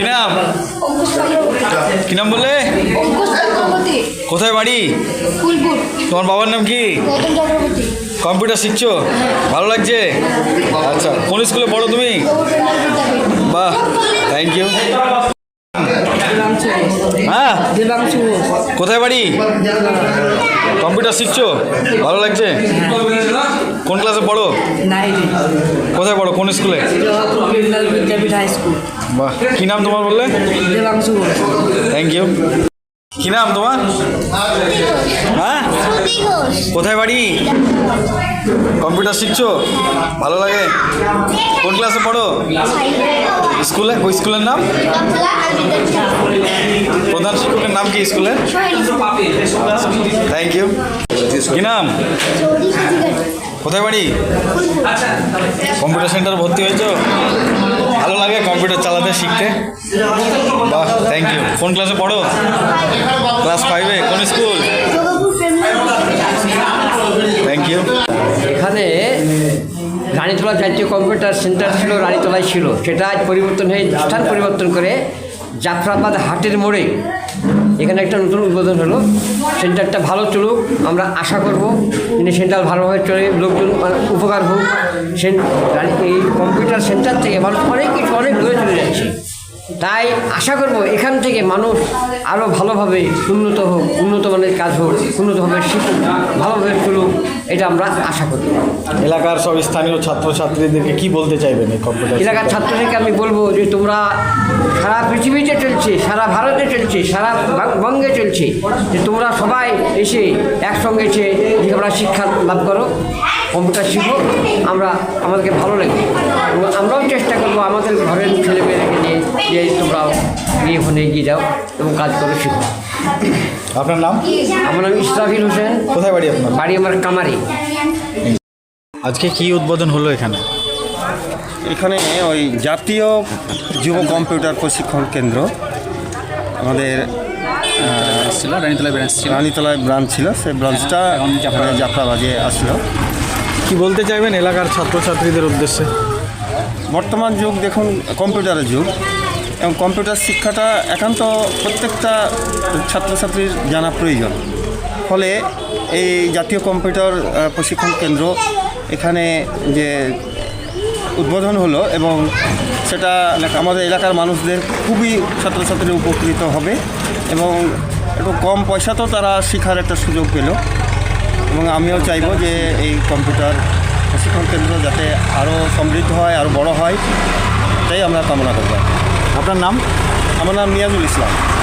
কি নাম? কি নাম বললে? কোথায় বাড়ি? তোমার বাবার নাম কি? কম্পিউটার শিখছো? ভালো লাগছে? আচ্ছা কোন স্কুলে পড়ো তুমি? বাহ থ্যাংক ইউ হ্যাঁ? কোথায় বাড়ি? কম্পিউটার শিখছো? ভালো লাগছে? কোন ক্লাসে পড়ো? কোথায় পড়ো? কোন স্কুলে? বাহ কি নাম তোমার বললে? থ্যাংক ইউ কি নাম তোমার? হ্যাঁ? কোথায় বাড়ি? কম্পিউটার শিখছো? ভালো লাগে? কোন ক্লাসে পড়ো? স্কুলে? ওই স্কুলের নাম? প্রধান শিক্ষকের নাম কি স্কুলের থ্যাংক ইউ কি নাম? কোথায় বাড়ি? কম্পিউটার সেন্টার ভর্তি হয়েছো? ভালো লাগে কম্পিউটার চালাতে, শিখতে? বাহ থ্যাংক ইউ কোন ক্লাসে পড়ো? ক্লাস ফাইভে কোন স্কুল থ্যাংক ইউ এখানে রানীতলা জাতীয় কম্পিউটার সেন্টার ছিল, রানীতলায় ছিল। সেটা আজ পরিবর্তন হয়ে স্থান পরিবর্তন করে জাফরাবাদ হাটের মোড়ে এখানে একটা নতুন উদ্বোধন হলো। সেন্টারটা ভালো চলুক আমরা আশা করব যিনি সেন্টার ভালোভাবে চলে লোকজন উপকার হোক সেন- এই কম্পিউটার সেন্টার থেকে মানুষ অনেক কিছু অনেক দূরে চলে যাচ্ছে। তাই আশা করব এখান থেকে মানুষ আরও ভালোভাবে উন্নত হোক উন্নত মানের কাজ হোক উন্নতভাবে শিখুক ভালোভাবে চলুক এটা আমরা আশা করি এলাকার সব স্থানীয় ছাত্রছাত্রীদেরকে কি বলতে চাইবেন এলাকার ছাত্রদেরকে আমি বলব যে তোমরা সারা পৃথিবীতে চলছে সারা ভারতে চলছে সারা বঙ্গে চলছে। যে তোমরা সবাই এসে একসঙ্গে এসে লেখাপড়া শিক্ষা লাভ করো কম্পিউটার শিখো আমরা আমাদেরকে ভালো লাগবে এবং আমরাও চেষ্টা করব আমাদের ঘরের ছেলেমেয়েদেরকে নিয়ে যে তোমরাও নিয়ে ওখানে এগিয়ে যাও এবং কাজ করো শিখো। আপনার নাম? আমার নাম ইসরাফিল হোসেন। কোথায় বাড়ি আপনার? বাড়ি আমার কামারি। আজকে কি উদ্বোধন হলো এখানে? এখানে ওই জাতীয় যুব কম্পিউটার প্রশিক্ষণ কেন্দ্র। আমাদের ছিল রানীতলা ব্রাঞ্চ ছিল। রানীতলায় ব্রাঞ্চ ছিল সেই ব্রাঞ্চটা এখন জাফরাবাদে। আসলো। কি বলতে চাইবেন এলাকার ছাত্রছাত্রীদের উদ্দেশ্যে? বর্তমান যুগ দেখুন কম্পিউটারের যুগ। এবং কম্পিউটার শিক্ষাটা একান্ত প্রত্যেকটা ছাত্রছাত্রীর জানা প্রয়োজন। ফলে এই জাতীয় কম্পিউটার প্রশিক্ষণ কেন্দ্র এখানে যে উদ্বোধন হলো এবং সেটা আমাদের এলাকার মানুষদের খুবই ছাত্রছাত্রী উপকৃত হবে এবং একটু কম পয়সাতেও তারা শেখার একটা সুযোগ পেল। এবং আমিও চাইব যে এই কম্পিউটার প্রশিক্ষণ কেন্দ্র যাতে আরও সমৃদ্ধ হয় আরও বড় হয় এটাই আমরা কামনা করব। আপনার নাম? আমার নাম নিয়াজুল ইসলাম।